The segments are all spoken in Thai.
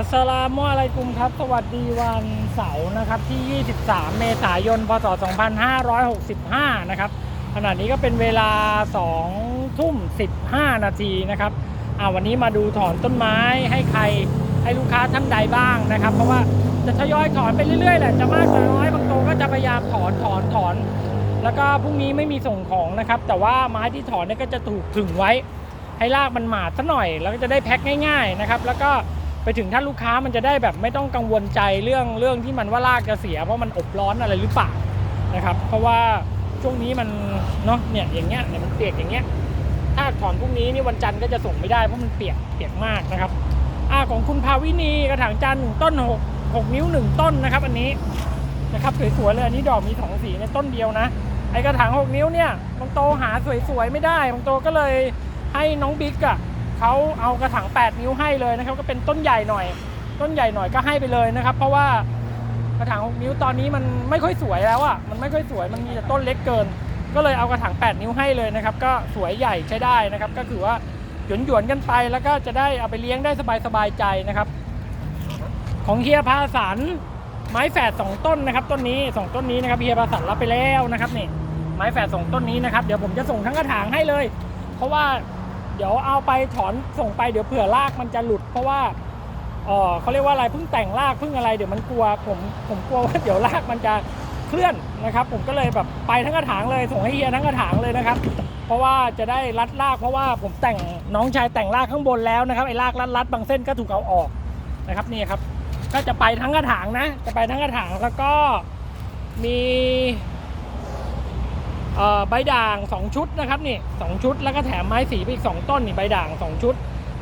อัสลามุอะลัยกุมครับ สวัสดีวันเสาร์นะครับที่ 23 เมษายน พศ 2565 นะครับขณะนี้ก็เป็นเวลา 2 ทุ่ม 15 นาทีนะครับอ่าวันนี้มาดูถอนต้นไม้ให้ใครให้ลูกค้าท่านใดบ้างนะครับ เพราะว่าจะทยอยถอนไปเรื่อยๆแหละจะมากจะน้อยบางโตวก็จะพยายามถอนถอนถอน แล้วก็พรุ่งนี้ไม่มีส่งของนะครับ แต่ว่าไม้ที่ถอนเนี่ยก็จะถูกถึงไว้ ให้รากมันหมาดซะหน่อย แล้วก็จะได้แพ็คง่าย ๆนะครับ แล้วก็ ไปถึงท่านลูกค้ามันจะได้แบบไม่ต้องกังวลใจเรื่องเรื่องที่มันว่ารากจะเสีย เพราะมันอบร้อนอะไรหรือเปล่านะครับ เพราะว่าช่วงนี้มันเนาะเนี่ยอย่างเงี้ยเนี่ยมันเปียกอย่างเงี้ยถ้าถอนพรุ่งนี้นี่วันจันทร์ก็จะส่งไม่ได้เพราะมันเปียกเปียกมากนะครับอ่าของคุณภาวินีกระถางจานหนึ่งต้นหกหกนิ้วหนึ่งต้นนะครับ อันนี้นะครับสวยๆเลยอันนี้ดอกมีสองสีในต้นเดียวนะไอกระถางหกนิ้วเนี่ยบางโตหาสวยๆไม่ได้บางโตก็เลยให้น้องบิ๊กอะ เขาเอากระถาง 8 นิ้วให้เลยนะครับ ก็เป็นต้นใหญ่หน่อย ต้นใหญ่หน่อยก็ให้ไปเลยนะครับ เพราะว่ากระถาง 6 นิ้วตอนนี้มันไม่ค่อยสวยแล้วอะมันไม่ค่อยสวยมันมีแต่ต้นเล็กเกิน ก็เลยเอากระถาง 8 นิ้วให้เลยนะครับ ก็สวยใหญ่ใช้ได้นะครับ ก็คือว่าหยวนหยวนกันไปแล้วก็จะได้เอาไปเลี้ยงได้สบายๆใจนะครับ ของเฮียพาสันไม้แฝดสองต้นนะครับ ต้นนี้สองต้นนี้นะครับเฮียพาสันรับไปแล้วนะครับนี่ไม้แฝดสองต้นนี้นะครับเดี๋ยวผมจะส่งทั้งกระถางให้เลย เพราะว่า เดี๋ยวเอาไปถอนส่งไปเดี๋ยวเผื่อรากมันจะหลุด เพราะว่าเออเขาเรียกว่าอะไรเพิ่งแต่งรากเพิ่งอะไรเดี๋ยวมันกลัวผมผมกลัวว่าเดี๋ยวรากมันจะเคลื่อนนะครับ ผมก็เลยแบบไปทั้งกระถางเลยส่งให้เฮียทั้งกระถางเลยนะครับ เพราะว่าจะได้รัดรากเพราะว่าผมแต่งน้องชายแต่งรากข้างบนแล้วนะครับไอ้รากรัดๆบางเส้นก็ถูกเอาออกนะครับนี่ครับ ก็จะไปทั้งกระถางนะ จะไปทั้งกระถางแล้วก็มี ใบด่าง 2 ชุดนะครับนี่สองชุดแล้วก็แถมไม้สีไปอีก 2 ต้นนี่ใบด่าง 2 ชุด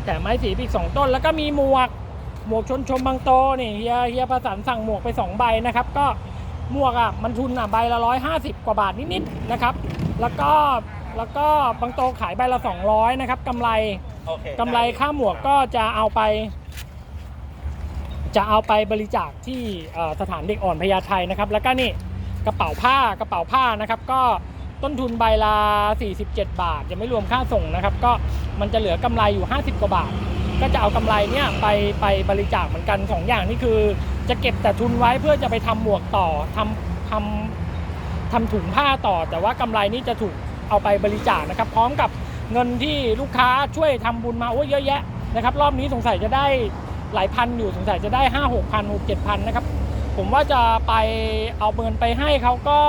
แถมไม้สีไปอีก 2 ต้น แล้วก็มีหมวกหมวกชนชมบางโตนี่เฮียเฮียประสานสั่งหมวกไป 2 ใบนะครับก็หมวกอะมันทุนอะใบละ150กว่าบาทนิดๆนะครับแล้วก็แล้วก็บางโตขายใบละ 200นะครับกำไรโอเคกำไรค่าหมวกก็จะเอาไป จะเอาไปบริจาคที่เอ่อสถานเด็กอ่อนพญาไทนะครับ แล้วก็นี่กระเป๋าผ้ากระเป๋าผ้านะครับ ก็ ต้นทุนใบละ47 บาท ยังไม่รวมค่าส่งนะครับ ก็มันจะเหลือกำไรอยู่ 50 กว่าบาท ก็จะเอากำไรเนี่ยไปไปบริจาคเหมือนกันสองอย่างนี่คือ จะเก็บแต่ทุนไว้เพื่อจะไปทำหมวกต่อทำทำทำถุงผ้าต่อ แต่ว่ากำไรนี่จะถูกเอาไปบริจาคนะครับ พร้อมกับเงินที่ลูกค้าช่วยทำบุญมาโอ้ยเยอะแยะนะครับ รอบนี้สงสัยจะได้หลายพันอยู่สงสัยจะได้ห้าหกพันหกเจ็ดพันนะครับ ผมว่าจะไปเอาเงินไปให้เขาก็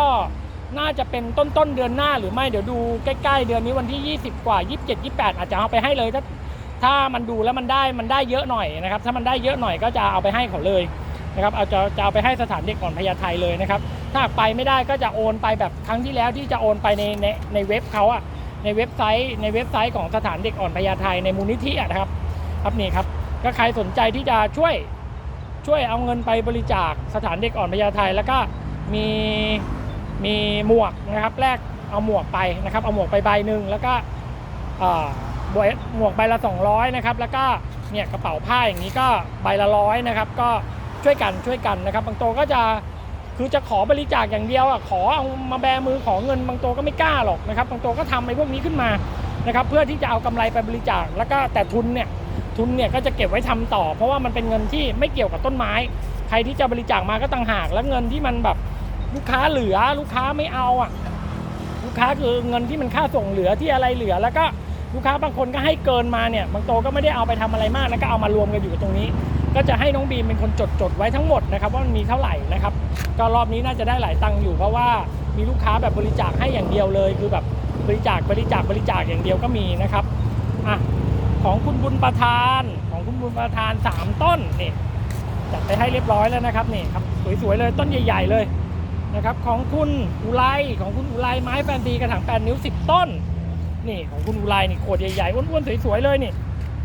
น่าจะเป็นต้นต้นเดือนหน้าหรือไม่เดี๋ยวดูใกล้ ๆ เดือนนี้วันที่ 20 กว่า 27 28 อาจจะเอาไปให้เลยถ้าถ้ามันดูแล้วมันได้มันได้เยอะหน่อยนะครับ ถ้ามันได้เยอะหน่อยก็จะเอาไปให้เขาเลยนะครับเอาจะจะเอาไปให้สถานเด็กอ่อนพญาไทเลยนะครับ ถ้าไปไม่ได้ก็จะโอนไปแบบครั้งที่แล้วที่จะโอนไปในในในเว็บเขาอะในเว็บไซต์ ในเว็บไซต์ของสถานเด็กอ่อนพญาไทในมูลนิธิอะนะครับ ครับนี่ครับก็ใครสนใจที่จะช่วยช่วยเอาเงินไปบริจาคสถานเด็กอ่อนพญาไทแล้วก็มี มีหมวกนะครับแลกเอาหมวกไปนะครับ เอาหมวกไปใบหนึ่งแล้วก็เอ่อหมวกหมวกใบละ 200นะครับแล้วก็เนี่ยกระเป๋าผ้าอย่างนี้ก็ใบละร้อยนะครับก็ช่วยกันช่วยกันนะครับ บางโตก็จะคือจะขอบริจาคอย่างเดียวอะขอเอามาแบมือขอเงิน บางโตก็ไม่กล้าหรอกนะครับบางโตก็ทำไอ้พวกนี้ขึ้นมานะครับเพื่อที่จะเอากำไรไปบริจาคแล้วก็แต่ทุนเนี่ยทุนเนี่ยก็จะเก็บไว้ทำต่อ เพราะว่ามันเป็นเงินที่ไม่เกี่ยวกับต้นไม้ ใครที่จะบริจาคมาก็ต่างหาก แล้วเงินที่มันแบบ ลูกค้าเหลือลูกค้าไม่เอาอะ ลูกค้าคือเงินที่มันค่าส่งเหลือที่อะไรเหลือ แล้วก็ลูกค้าบางคนก็ให้เกินมาเนี่ย บางโตก็ไม่ได้เอาไปทำอะไรมากนะก็เอามารวมกันอยู่ตรงนี้ ก็จะให้น้องบีมเป็นคนจดจดไว้ทั้งหมดนะครับว่ามันมีเท่าไหร่นะครับ ก็รอบนี้น่าจะได้หลายตังค์อยู่เพราะว่ามีลูกค้าแบบบริจาคให้อย่างเดียวเลย คือแบบบริจาคบริจาคบริจาคอย่างเดียวก็มีนะครับอะของคุณบุญประธานของคุณบุญประธาน 3 ต้นนี่จัดไปให้เรียบร้อยแล้วนะครับนี่ครับสวยๆเลยต้นใหญ่ ๆ เลย นะครับของคุณอุไรของคุณอุไรไม้แฟนตีกระถาง8นิ้ว 10 ต้น นี่ของคุณอุไรนี่โขดใหญ่ๆอ้วนๆสวยๆเลยนี่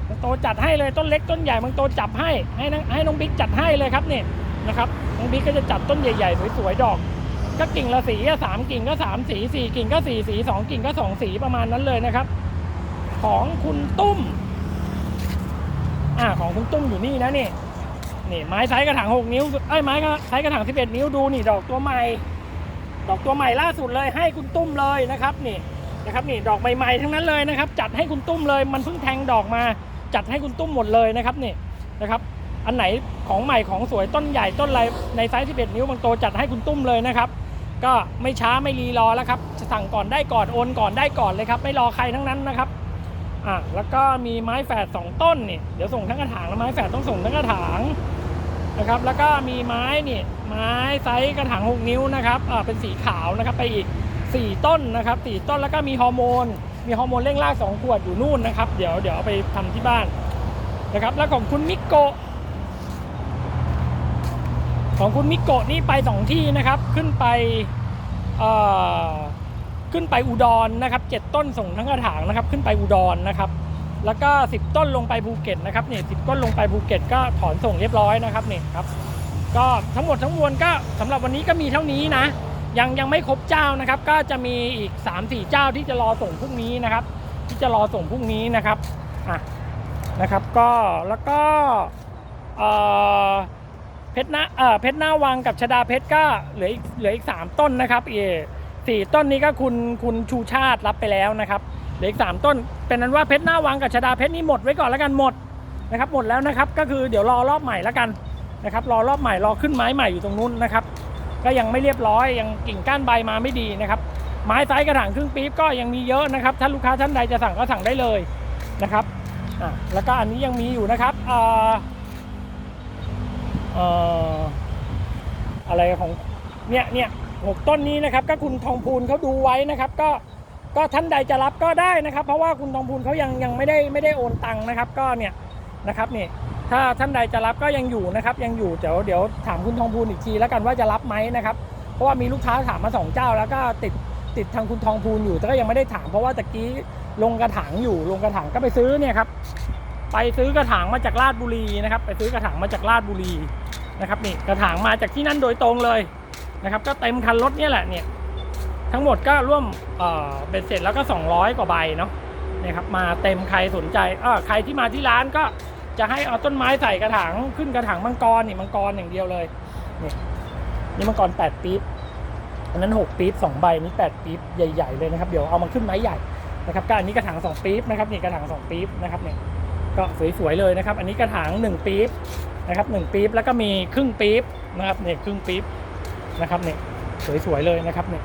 บางโตจัดให้เลยต้นเล็กต้นใหญ่บางโตจับให้ให้น้องให้น้องบิ๊กจัดให้เลยครับนี่นะครับน้องบิ๊กก็จะจัดต้นใหญ่ๆสวยๆดอกก็กิ่งละสีอะสามกิ่งก็สามสีสี่กิ่งก็สี่สีสองกิ่งก็สองสีประมาณนั้นเลยนะครับ ของคุณตุ้ม อ่าของคุณตุ้มอยู่นี่นะนี่ นี่ไม้ไซส์กระถางหกนิ้วไอ้ไม้ไซส์กระถางสิบเอ็ดนิ้วดูนี่ดอกตัวใหม่ ดอกตัวใหม่ล่าสุดเลยให้คุณตุ้มเลยนะครับนี่นะครับนี่ดอกใหม่ๆทั้งนั้นเลยนะครับ จัดให้คุณตุ้มเลยมันเพิ่งแทงดอกมา จัดให้คุณตุ้มหมดเลยนะครับนี่นะครับ อันไหนของใหม่ของสวยต้นใหญ่ต้นอะไรในไซส์ 11 นิ้วบางโตจัดให้คุณตุ้มเลยนะครับ ก็ไม่ช้าไม่รีรอแล้วครับจะสั่งก่อนได้ก่อนโอนก่อนได้ก่อนเลยครับ ไม่รอใครทั้งนั้นนะครับอะแล้วก็มีไม้แฝดสองต้นนี่เดี๋ยวส่งทั้งกระถางแล้วไม้แฝดต้องส่งทั้งกระถาง นะครับ แล้วก็มีไม้นี่ไม้ไซส์กระถาง6นิ้วนะครับเป็นสีขาวนะครับไปอีก 4 ต้นนะครับสี่ต้นแล้วก็มีฮอร์โมน มีฮอร์โมนเร่งรากสองขวดอยู่นู่นนะครับ เดี๋ยวเดี๋ยวเอาไปทำที่บ้านนะครับ แล้วของคุณมิโกะของคุณมิโกะนี่ไปสองที่นะครับขึ้นไปขึ้นไปอุดรนะครับเจ็ดต้นส่งทั้งกระถางนะครับ ขึ้นไปอุดรนะครับ แล้วก็ 10 ต้นลงไปภูเก็ตนะครับเนี่ยสิต้นลงไปภูเก็ตก็ถอนส่งเรียบร้อยนะครับเนี่ยครับก็ทั้งหมดทั้งมวลก็สำหรับวันนี้ก็มีเท่านี้นะ ยังยังไม่ครบเจ้านะครับ ก็จะมีอีก 3-4 เจ้าที่จะรอส่งพรุ่งนี้นะครับ ที่จะรอส่งพรุ่งนี้นะครับอะนะครับก็แล้วก็เออเพชรหน้าเออเพชรหน้าวังกับชดาเพชรก็เหลืออีกเหลืออีก3ต้นนะครับเออสี่ต้นนี้ก็คุณคุณชูชาติรับไปแล้วนะครับ เหลืออีก3ต้น เป็นนั้นว่าเพชรหน้าวังกับชดาเพชรนี่หมดไว้ก่อนแล้วกันหมดนะครับหมดแล้วนะครับก็คือเดี๋ยวรอรอบใหม่แล้วกันนะครับรอรอบใหม่รอขึ้นไม้ใหม่อยู่ตรงนู้นนะครับ ก็ยังไม่เรียบร้อยยังกิ่งก้านใบมาไม่ดีนะครับ ไม้ไซส์กระถางครึ่งปี๊บก็ยังมีเยอะนะครับถ้าลูกค้าท่านใดจะสั่งก็สั่งได้เลยนะครับอะแล้วก็อันนี้ยังมีอยู่นะครับเอ่อเอ่ออะไรของเนี่ยเนี่ยหกต้นนี้นะครับก็คุณทองพูนเขาดูไว้นะครับ ก็ ก็ท่านใดจะรับก็ได้นะครับ เพราะว่าคุณทองพูนเขายังยังไม่ได้ไม่ได้โอนตังค์นะครับ ก็เนี่ยนะครับนี่ถ้าท่านใดจะรับก็ยังอยู่นะครับ ยังอยู่เดี๋ยวเดี๋ยวถามคุณทองพูนอีกทีแล้วกันว่าจะรับไหมนะครับ เพราะว่ามีลูกค้าถามมาสองเจ้า แล้วก็ติดติดทางคุณทองพูนอยู่ แต่ก็ยังไม่ได้ถามเพราะว่าตะกี้ลงกระถางอยู่ลงกระถางก็ไปซื้อเนี่ยครับไปซื้อกระถางมาจากลาดบุรีนะครับ ไปซื้อกระถางมาจากลาดบุรีนะครับนี่กระถางมาจากที่นั่นโดยตรงเลยนะครับ ก็เต็มคันรถเนี่ยแหละเนี่ย ทั้งหมดก็ร่วมเบ็ดเสร็จแล้วก็ 200 กว่าใบเนาะนี่ครับมาเต็มใครสนใจเออใครที่มาที่ร้านก็จะให้เอาต้นไม้ใส่กระถางขึ้นกระถางมังกรนี่มังกรอย่างเดียวเลยนี่นี่มังกรแปดปี๊บอันนั้นหกปี๊บสองใบนี่แปดปี๊บใหญ่ ๆเลยนะครับเดี๋ยวเอามาขึ้นไม้ใหญ่นะครับก็อันนี้กระถางสองปี๊บนะครับนี่กระถางสองปี๊บนะครับเนี่ยก็สวยๆเลยนะครับ อันนี้กระถางหนึ่งปี๊บนะครับหนึ่งปี๊บแล้วก็มีครึ่งปี๊บนะครับเนี่ยครึ่งปี๊บนะครับเนี่ยสวยๆเลยนะครับเนี่ย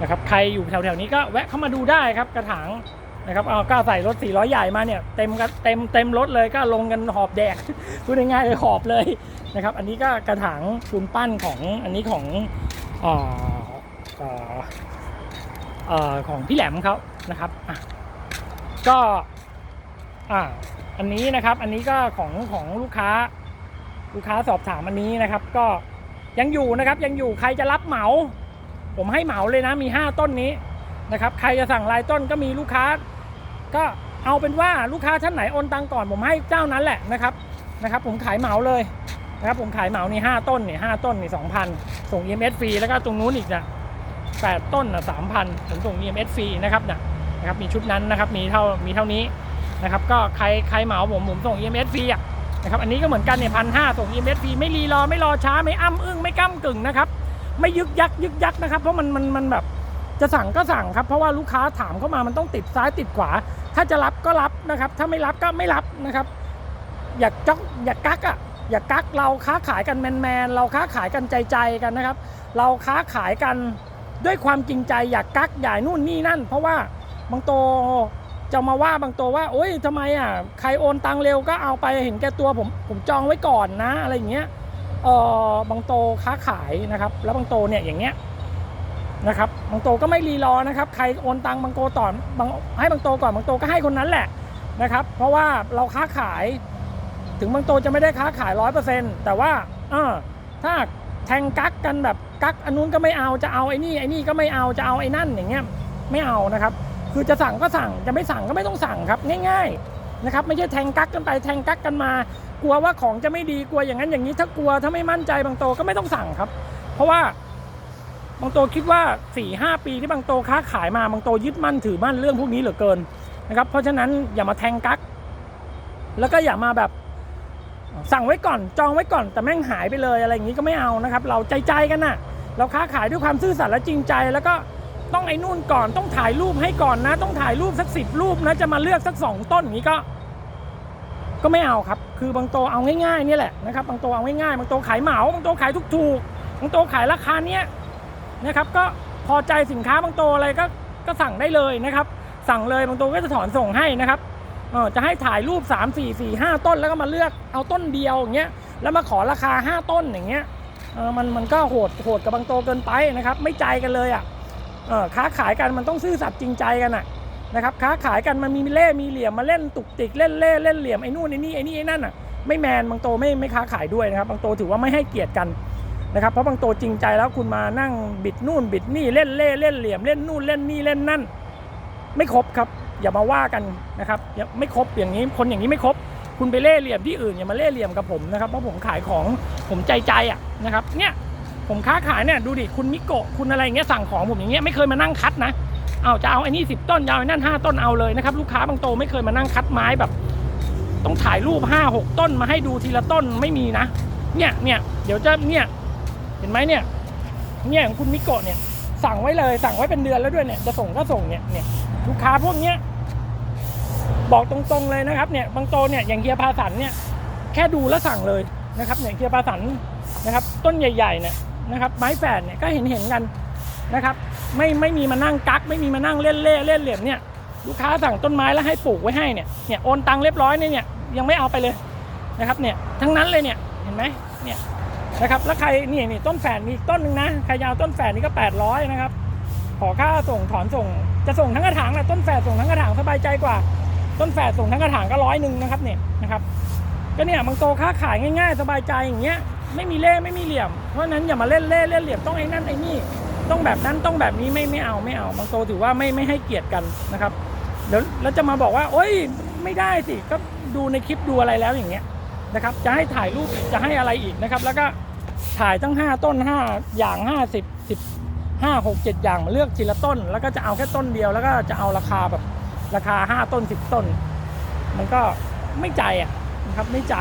นะครับใครอยู่แถวๆนี้ก็แวะเข้ามาดูได้ครับกระถางนะครับเอาก็ใส่รถ 400 ใหญ่มาเนี่ยเต็มกเต็มเต็มรถเลยก็ลงกันหอบแดกพูดง่ายๆเลยหอบเลยนะครับ อันนี้ก็กระถางปูนปั้นของอันนี้ของอออของพี่แหลมเขานะครับอะก็อ่าอันนี้นะครับอันนี้ก็ของของลูกค้าลูกค้าสอบถามอันนี้นะครับ ก็ยังอยู่นะครับยังอยู่ใครจะรับเหมา ผมให้เหมาเลยนะมี 5 ต้นนี้นะครับใครจะสั่งรายต้นก็มีลูกค้า ก็เอาเป็นว่าลูกค้าท่านไหนโอนตังก่อน ผมให้เจ้านั้นแหละนะครับนะครับผมขายเหมาเลยนะครับผมขายเหมานี่ห้าต้นนี่ห้าต้นนี่สองพันส่ง EMS ฟรีแล้วก็ตรงนู้นอีกนะแปดต้นนะสามพันผมส่ง EMS ฟรีนะครับนะนะครับมีชุดนั้นนะครับมีเท่ามีเท่านี้นะครับก็ใครใครเหมาผมผมส่ง EMS ฟรีอะนะครับอันนี้ก็เหมือนกันเนี่ยพันห้าส่ง EMS ฟรีไม่รีรอไม่รอช้าไม่อ้ำอึ้งไม่ก้ากึ่งนะครับ ไม่ยึกยักยึกยักนะครับเพราะมันมันมันแบบจะสั่งก็สั่งครับ เพราะว่าลูกค้าถามเข้ามามันต้องติดซ้ายติดขวา ถ้าจะรับก็รับนะครับ ถ้าไม่รับก็ไม่รับนะครับ อย่าจ้องอย่ากักอะอย่ากักเราค้าขายกันแมนแมนเราค้าขายกันใจใจกันนะครับ เราค้าขายกันด้วยความจริงใจอย่ากักอย่านู่นนี่นั่น เพราะว่าบางโตจะมาว่าบางโตว่าโอ๊ยทำไมอะใครโอนตังเร็วก็เอาไปเห็นแก่ตัวผมผมจองไว้ก่อนนะ อะไรอย่างเงี้ย เออบางโตค้าขายนะครับ แล้วบางโตเนี่ยอย่างเงี้ยนะครับบางโตก็ไม่รีรอนะครับ ใครโอนตังค์บางโตต่อนบางให้บางโตก่อนบางโตก็ให้คนนั้นแหละนะครับ เพราะว่าเราค้าขายถึงบางโตจะไม่ได้ค้าขายร้อยเปอร์เซ็นต์แต่ว่าเออถ้าแทงกักกันแบบกักอันนู้นก็ไม่เอาจะเอาไอ้นี่ไอ้นี่ก็ไม่เอาจะเอาไอ้นั่นอย่างเงี้ยไม่เอานะครับ คือจะสั่งก็สั่งจะไม่สั่งก็ไม่ต้องสั่งครับง่าย ๆนะครับ ไม่ใช่แทงกักกันไปแทงกักกันมา กลัวว่าของจะไม่ดีกลัวอย่างนั้นอย่างนี้ถ้ากลัวถ้าไม่มั่นใจบางโตก็ไม่ต้องสั่งครับ เพราะว่าบางโตคิดว่า4ี่หปีที่บางโตค้าขายมาบางโตยึดมั่นถือมั่นเรื่องพวกนี้เหลือเกินนะครับ เพราะฉะนั้นอย่ามาแทงกักแล้วก็อย่ามาแบบสั่งไว้ก่อนจองไว้ก่อนแต่แม่งหายไปเลยอะไรอย่างนี้ก็ไม่เอานะครับ เราใจใจกันน่ะ เราค้าขายด้วยความซื่อสัตย์และจริงใจ แล้วก็ต้องไอ้นู่นก่อนต้องถ่ายรูปให้ก่อนนะ ต้องถ่ายรูปสักสิบรูปนะจะมาเลือกสักสองต้นอย่างนี้ก็ ก็ไม่เอาครับ คือบางโตเอาง่ายๆนี่แหละนะครับ บางโตเอาง่ายๆ บางโตขายเหมา บางโตขายถูกๆ บางโตขายราคาเนี้ยนะครับ ก็พอใจสินค้าบางโตอะไรก็ก็สั่งได้เลยนะครับ สั่งเลยบางโตก็จะถอนส่งให้นะครับเออจะให้ถ่ายรูป 3 4 4 5 ต้นแล้วก็มาเลือกเอาต้นเดียวอย่างเงี้ย แล้วมาขอราคา 5 ต้นอย่างเงี้ย เออมันมันก็โหดโหดกับบางโตเกินไปนะครับ ไม่ใจกันเลยอะ เออค้าขายกันมันต้องซื่อสัตย์จริงใจกันอะ นะครับค้าขายกันมันมีเล่มีเหลี่ยมมาเล่นตุกติกเล่นเล่เล่นเหลี่ยมไอ้นู่นไอ้นี่ไอ้นี่ไอ้นั่นอะไม่แมนบางโตไม่ไม่ค้าขายด้วยนะครับบางโตถือว่าไม่ให้เกียรติกันนะครับเพราะบางโตจริงใจแล้วคุณมานั่งบิดนู่นบิดนี่เล่นเล่เล่นเหลี่ยมเล่นนู่นเล่นนี่เล่นนั่น ไม่ครบครับ อย่ามาว่ากันนะครับไม่ครบอย่างนี้คนอย่างนี้ไม่ครบคุณไปเล่เหลี่ยมที่อื่นอย่ามาเล่เหลี่ยมกับผมนะครับเพราะผมขายของผมใจใจอะนะครับเนี่ยผมค้าขายเนี่ยดูดิคุณมิโกะคุณอะไรอย่างเงี้ยสั่งของผมอย่างเงี้ยไม่เคยมานั่งคัดนะ เอาจะเอาไอ้นี่สิบต้นจะเอาไอ้นั่นห้าต้นเอาเลยนะครับลูกค้าบางโตไม่เคยมานั่งคัดไม้แบบ ต้องถ่ายรูปห้าหกต้นมาให้ดูทีละต้นไม่มีนะ เนี่ยเนี่ยเดี๋ยวจะเนี่ยเห็นไหมเนี่ยเนี่ยของคุณมิโกะเนี่ยสั่งไว้เลยสั่งไว้เป็นเดือนแล้วด้วยเนี่ยจะส่งก็ส่งเนี่ยเนี่ยลูกค้าพวกเนี้ยบอกตรงๆเลยนะครับเนี่ยบางโตเนี่ยอย่างเฮียพาสันเนี่ยแค่ดูแล้วสั่งเลยนะครับเนี่ยเฮียพาสันนะครับ ต้นใหญ่ๆเนี่ยนะครับไม้แฝดเนี่ยก็เห็นเห็นกัน นะครับ ไม่ไม่มีมานั่งกัก ไม่มีมานั่งเล่นเล่เล่นเหลี่ยมเนี่ยลูกค้าสั่งต้นไม้แล้วให้ปลูกไว้ให้เนี่ยเนี่ยโอนตังเรียบร้อยเนี่ยเนี่ยยังไม่เอาไปเลยนะครับเนี่ยทั้งนั้นเลยเนี่ยเห็นไหมเนี่ยนะครับแล้วใครนี่นี่ต้นแฝดมีต้นหนึ่งนะใครยาวต้นแฝดนี่ก็800นะครับขอค่าส่งถอนส่ง จะส่งทั้งกระถางแหละต้นแฝดส่งทั้งกระถางสบายใจกว่า ต้นแฝดส่งทั้งกระถางก็ร้อยหนึ่งนะครับเนี่ยนะครับก็เนี่ยบางโตค้าขายง่ายๆ สบายใจอย่างเงี้ยไม่มีเล่ไม่มีเหลี่ยมเพราะนั้นอย่ามาเล่นเล่เล่เหลี่ยมต้องไอ้นั่นไอ้นี่ ต้องแบบนั้นต้องแบบนี้ไม่ไม่เอาไม่เอาบางโตถือว่าไม่ไม่ให้เกียรติกันนะครับเดี๋ยวแล้วจะมาบอกว่า โอ๊ยไม่ได้สิก็ดูในคลิปดูอะไรแล้วอย่างเงี้ยนะครับ จะให้ถ่ายรูปจะให้อะไรอีกนะครับ แล้วก็ถ่ายตั้ง 5 ต้น 5 อย่าง 50 10 5 6 7 อย่างมาเลือกทีละต้น แล้วก็จะเอาแค่ต้นเดียวแล้วก็จะเอาราคาแบบราคา 5 ต้น 10 ต้น มันก็ไม่ใจอะนะครับไม่ใจ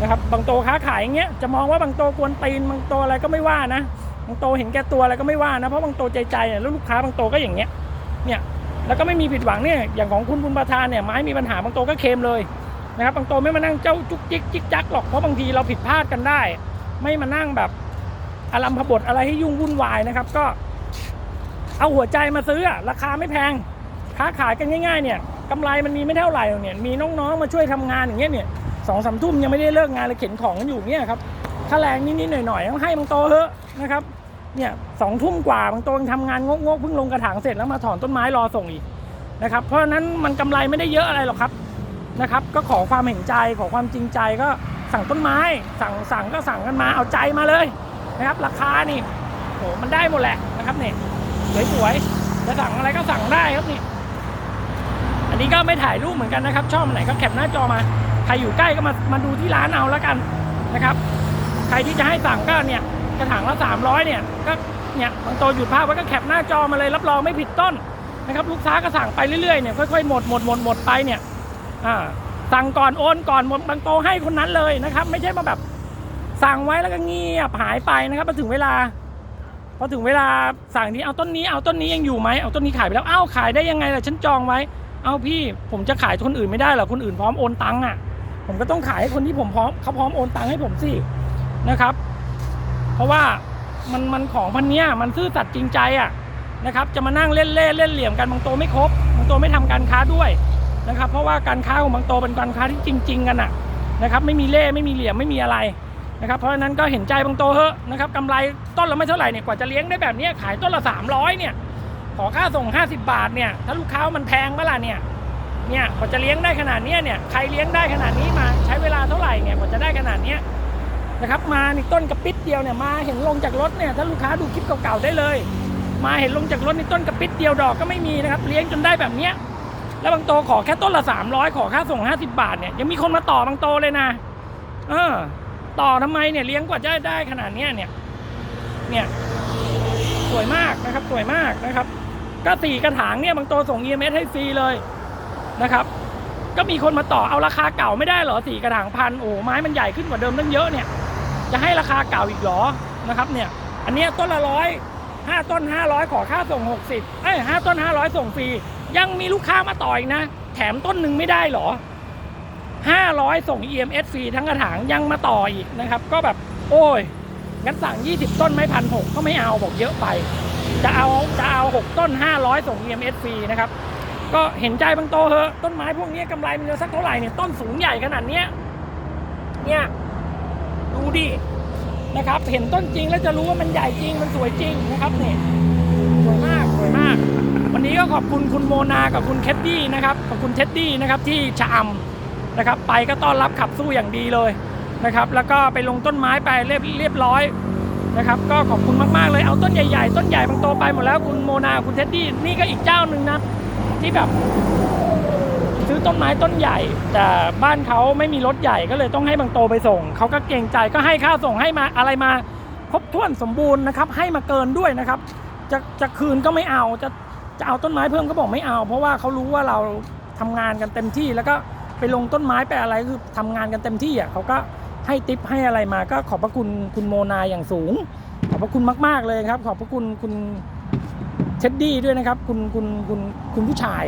นะครับบางโตค้าขายอย่างเงี้ยจะมองว่าบางโตกวนตีนบางโตอะไรก็ไม่ว่านะ บางโตเห็นแก่ตัวอะไรก็ไม่ว่านะเพราะบางโตใจใจเนี่ยแล้วลูกค้าบางโตก็อย่างเงี้ยเนี่ยแล้วก็ไม่มีผิดหวังเนี่ยอย่างของคุณบุญประธานเนี่ยไม้มีปัญหาบางโตก็เคมเลยนะครับบางโตไม่มานั่งเจ้าจุกจิกจิกจักหรอกเพราะบางทีเราผิดพลาดกันได้ ไม่มานั่งแบบอารมพบทอะไรให้ยุ่งวุ่นวายนะครับ ก็ เอาหัวใจมาซื้อราคาไม่แพงค้าขายกันง่ายๆเนี่ยกำไรมันมีไม่เท่าไหร่เนี่ยมีน้องๆมาช่วยทำงานอย่างเงี้ยเนี่ยสองสามทุ่มยังไม่ได้เลิกงานเลยเข็นของกันอยู่เนี่ยครับค่าแรงนิดๆหน่อยๆต้องให้บางโตเถอะนะครับ เนี่ยสองทุ่มกว่าบางตัวทำงานงกๆเพิ่งลงกระถางเสร็จแล้วมาถอนต้นไม้รอส่งอีกนะครับเพราะฉะนั้นมันกำไรไม่ได้เยอะอะไรหรอกครับนะครับ ก็ขอความเห็นใจขอความจริงใจก็สั่งต้นไม้ สั่งสั่งก็สั่งกันมาเอาใจมาเลยนะครับ ราคานี่โหมันได้หมดแหละนะครับเนี่ยสวยๆจะสั่งอะไรก็สั่งได้ครับนี่อันนี้ก็ไม่ถ่ายรูปเหมือนกันนะครับชอบไหนก็แคปหน้าจอมาใครอยู่ใกล้ก็มามาดูที่ร้านเอาแล้วกันนะครับ ใครที่จะให้สั่งก็เนี่ย กระถางละ300เนี่ยก็เนี่ยบางตัวหยุดภาพไว้ก็แคปหน้าจอมาเลยรับรองไม่ผิดต้นนะครับลูกค้าก็สั่งไปเรื่อยๆเนี่ยค่อยๆหมดหมดหมดหมดไปเนี่ยอ่าสั่งก่อนโอนก่อนหมดบางโตวให้คนนั้นเลยนะครับ ไม่ใช่มาแบบสั่งไว้แล้วก็เงียบหายไปนะครับพอถึงเวลาพอถึงเวลาสั่งนี้เอาต้นนี้เอาต้นนี้ยังอยู่ไหมเอาต้นนี้ขายไปแล้วอ้าวขายได้ยังไงล่ะฉันจองไว้ เอาพี่ผมจะขายคนอื่นไม่ได้หรอคนอื่นพร้อมโอนตังค์อะ ผมก็ต้องขายให้คนที่ผมพร้อมเขาพร้อมโอนตังค์ให้ผมสินะครับ เพราะว่ามันมันของพันเนี้ยมันซื่อสัตย์จริงใจอะนะครับ จะมานั่งเล่นเล่เล่นเหลี่ยมกันบางโตไม่ครบบางโตไม่ทำการค้าด้วยนะครับ เพราะว่าการค้าของบางโตเป็นการค้าที่จริง ๆ กันอะนะครับ ไม่มีเล่ไม่มีเหลี่ยมไม่มีอะไรนะครับ เพราะฉะนั้นก็เห็นใจบางโตเถอะนะครับกำไรต้นละไม่เท่าไหร่เนี่ยกว่าจะเลี้ยงได้แบบนี้ขายต้นละ 300เนี่ยขอค่าส่ง 50 บาทเนี่ยถ้าลูกค้ามันแพงเมื่อล่เนี่ยเนี่ยกว่าจะเลี้ยงได้ขนาดนี้เนี่ยใครเลี้ยงได้ขนาดนี้มาใช้เวลาเท่าไหร่เนี่ยกว่าจะได้ขนาดนี้ นะครับมานี่ต้นกระปิดเดียวเนี่ยมาเห็นลงจากรถเนี่ยถ้าลูกค้าดูคลิปเก่าๆได้เลย มาเห็นลงจากรถในต้นกระปิดเดียวดอกก็ไม่มีนะครับเลี้ยงจนได้แบบเนี้ยแล้วบางโตขอแค่ต้นละ 300 ขอค่าส่ง 50 บาทเนี่ยยังมีคนมาต่อบางโตเลยนะ เออ ต่อทำไมเนี่ยเลี้ยงกว่าจะได้ขนาดเนี้ยเนี่ย เนี่ยสวยมากนะครับสวยมากนะครับ ก็สี่กระถางเนี่ยบางตัวส่ง EMS ให้ฟรีเลยนะครับ ก็มีคนมาต่อเอาราคาเก่าไม่ได้เหรอสี่กระถางพันโอ้ไม้มันใหญ่ขึ้นกว่าเดิมตั้งเยอะเนี่ย จะให้ราคาเก่าอีกหรอนะครับเนี่ยอันนี้ต้นละร้อยห้าต้นห้าร้อยขอค่าส่งหกสิบเอ้ยห้าต้นห้าร้อยส่งฟรียังมีลูกค้ามาต่ออีกนะ แถมต้นหนึ่งไม่ได้หรอ500ส่ง EMS ฟรีทั้งกระถางยังมาต่ออีกนะครับ ก็แบบ โอ้ยงั้นสั่ง 20 ต้นไม่พันหก็ไม่เอาบอกเยอะไป จะเอาจะเอา 6 ต้น 500 ส่ง EMS ฟรีนะครับ ก็เห็นใจบางโตเถอะต้นไม้พวกนี้กำไรมันจะสักเท่าไหร่เนี่ยต้นสูงใหญ่ขนาดเนี้ยเนี่ย ดูดินะครับ เห็นต้นจริงแล้วจะรู้ว่ามันใหญ่จริงมันสวยจริงนะครับเนี่ยสวยมากสวยมาก วันนี้ก็ขอบคุณคุณโมนากับคุณเคดดี้นะครับขอบคุณเท็ดดี้นะครับที่ชะอำนะครับ ไปก็ต้อนรับขับสู้อย่างดีเลยนะครับ แล้วก็ไปลงต้นไม้ไปเรียบเรียบร้อยนะครับ ก็ขอบคุณมากๆเลยเอาต้นใหญ่ๆ ต้นใหญ่บางโตไปหมดแล้วคุณโมนาคุณเท็ดดี้นี่ก็อีกเจ้าหนึ่งนะที่แบบ ซื้อต้นไม้ต้นใหญ่ แต่บ้านเขาไม่มีรถใหญ่ก็เลยต้องให้บางโตไปส่ง เขาก็เกรงใจก็ให้ค่าส่งให้มาอะไรมาครบถ้วนสมบูรณ์นะครับ ให้มาเกินด้วยนะครับ จะจะคืนก็ไม่เอาจะจะเอาต้นไม้เพิ่มก็บอกไม่เอา เพราะว่าเขารู้ว่าเราทำงานกันเต็มที่ แล้วก็ไปลงต้นไม้ไปอะไรคือทำงานกันเต็มที่อะเขาก็ให้ติปให้อะไรมาก็ขอบพระคุณคุณโมนาอย่างสูง ขอบพระคุณมาก ๆเลยครับ ขอบพระคุณคุณเท็ดดี้ด้วยนะครับ คุณคุณคุณคุณผู้ชาย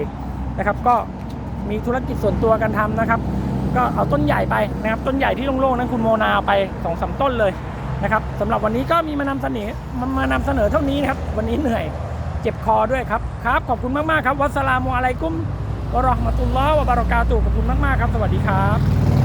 นะครับก็ มีธุรกิจส่วนตัวกันทำนะครับ ก็เอาต้นใหญ่ไปนะครับ ต้นใหญ่ที่โล่งๆนั้นคุณโมนาเอาไปสองสามต้นเลยนะครับสำหรับวันนี้ก็มีมานำเสนอมามานำเสนอเท่านี้นะครับ วันนี้เหนื่อยเจ็บคอด้วยครับครับ ขอบคุณมากๆครับ วัสลามุอะลัยกุมวะรอห์มะตุลลอฮ์วะบารอกาตุขอบคุณมากๆครับ สวัสดีครับ